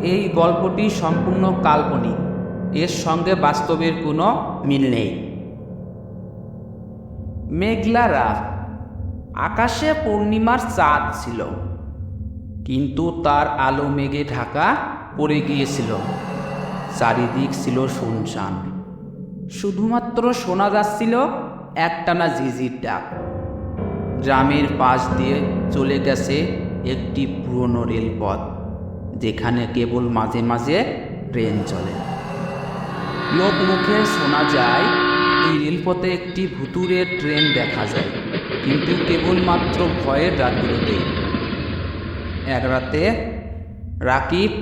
এই গল্পটি সম্পূর্ণ কাল্পনিক। এর সঙ্গে বাস্তবের কোনো মিল নেই। মেঘলা রাত। আকাশে পূর্ণিমার চাঁদ ছিল। কিন্তু তার আলো মেঘে ঢাকা পড়ে গিয়েছিল। চারিদিক ছিল শুনশান। শুধুমাত্র শোনা যাচ্ছিল একটানা ঝিঝির ডাক। গ্রামের পাশ দিয়ে চলে গেছে একটি পুরনো রেলপথ। যেখানে কেবল মাঝে মাঝে ট্রেন চলে। লোক মুখে শোনা যায়, এই রেলপথে একটি ভুতুরের ট্রেন দেখা যায়, কিন্তু কেবলমাত্র ভয়ের রাতগুলোতে। এক রাতে রাকিব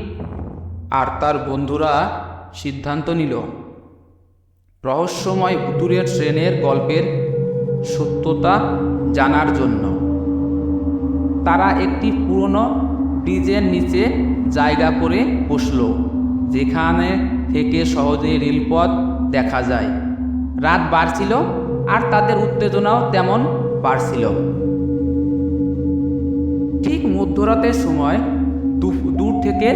আর তার বন্ধুরা সিদ্ধান্ত নিল, রহস্যময় ভুতুরের ট্রেনের গল্পের সত্যতা জানার জন্য। তারা একটি পুরনো ব্রিজের নিচে জায়গা করে বসল, যেখানে থেকে সহজে রেলপথ দেখা যায়। রাত বাড়ছিল আর তাদের উত্তেজনাও তেমন বাড়ছিল। ঠিক মধ্যরাতের সময় দূর থেকে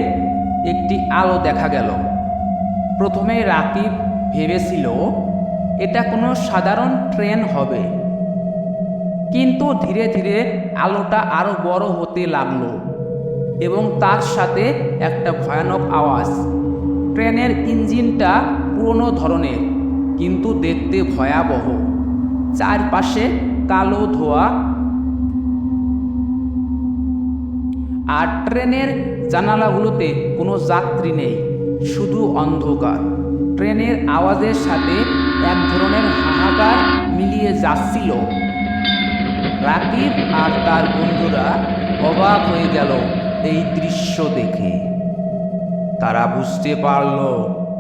একটি আলো দেখা গেল। প্রথমে রাকিব ভেবেছিল, এটা কোনো সাধারণ ট্রেন হবে। কিন্তু ধীরে ধীরে আলোটা আরও বড় হতে লাগল। এবং তার সাথে একটা ভয়ানক আওয়াজ। ট্রেনের ইঞ্জিনটা পুরনো ধরনের, কিন্তু দেখতে ভয়াবহ। চারপাশে কালো ধোয়া। আর ট্রেনের জানালাগুলোতে কোনো যাত্রী নেই, শুধু অন্ধকার। ট্রেনের আওয়াজের সাথে এক ধরনের হাহাকার মিলিয়ে যাচ্ছিল। রাকিব আর তার বন্ধুরা অবাক হয়ে গেল। এই দৃশ্য দেখে। তারা বুঝতে পারল,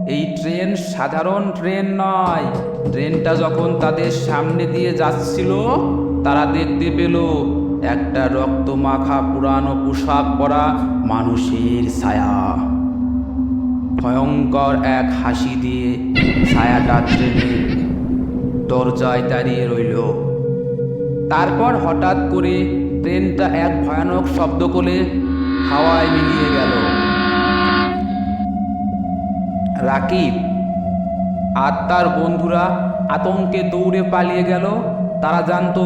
এই ট্রেন সাধারণ ট্রেন নয়। ট্রেনটা যখন তাদের সামনে দিয়ে যাচ্ছিল, তারা দেখতে পেল, একটা রক্তমাখা পুরানো পোশাক পরা মানুষের ছায়া। ভয়ঙ্কর এক হাসি দিয়ে ছায়াটা ট্রেনের দরজায় দাঁড়িয়ে রইল। তারপর হঠাৎ করে ট্রেনটা এক ভয়ানক শব্দ করে হাওয়ায় মিলিয়ে গেল। রাকিব, আর তার বন্ধুরা আতঙ্কে দৌড়ে পালিয়ে গেল। তারা জানতো,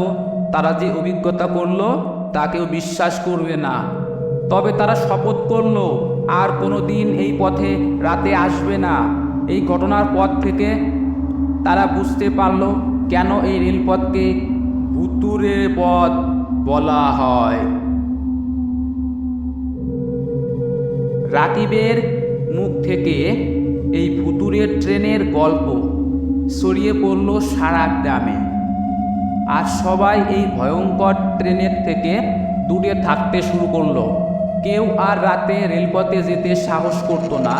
তারা যে অভিজ্ঞতা করল তা কেউ বিশ্বাস করবে না। তবে তারা শপথ করল, আর কোনো দিন এই পথে রাতে আসবে না। এই ঘটনার পর থেকে তারা বুঝতে পারল, কেন এই রেলপথকে ভুতুরের পথ বলা হয়। রাকিবের মুখ থেকে এই ভুতুরের ট্রেনের গল্প ছড়িয়ে পড়ল সারা গ্রামে। আর সবাই এই ভয়ঙ্কর ট্রেনের থেকে দূরে থাকতে শুরু করল। কেউ আর রাতে রেলপথে যেতে সাহস করতো না।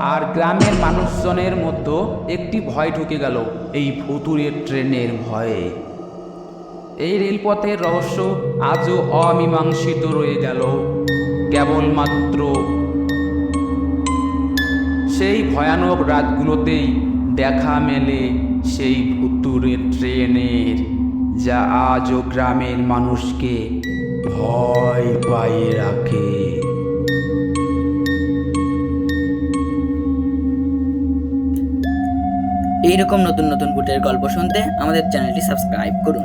আর গ্রামের মানুষজনের মধ্যে একটি ভয় ঢুকে গেল এই ভুতুরের ট্রেনের ভয়ে। এই রেলপথের রহস্য আজও অমীমাংসিত রয়ে গেল। কেবলমাত্র সেই ভয়ানক রাতগুলোতেই দেখা মেলে সেই ভুতুরের ট্রেনের, যা আজও গ্রামের মানুষকে ভয় পাইয়ে রাখে। এইরকম নতুন নতুন ভূতের গল্প শুনতে আমাদের চ্যানেলটি সাবস্ক্রাইব করুন।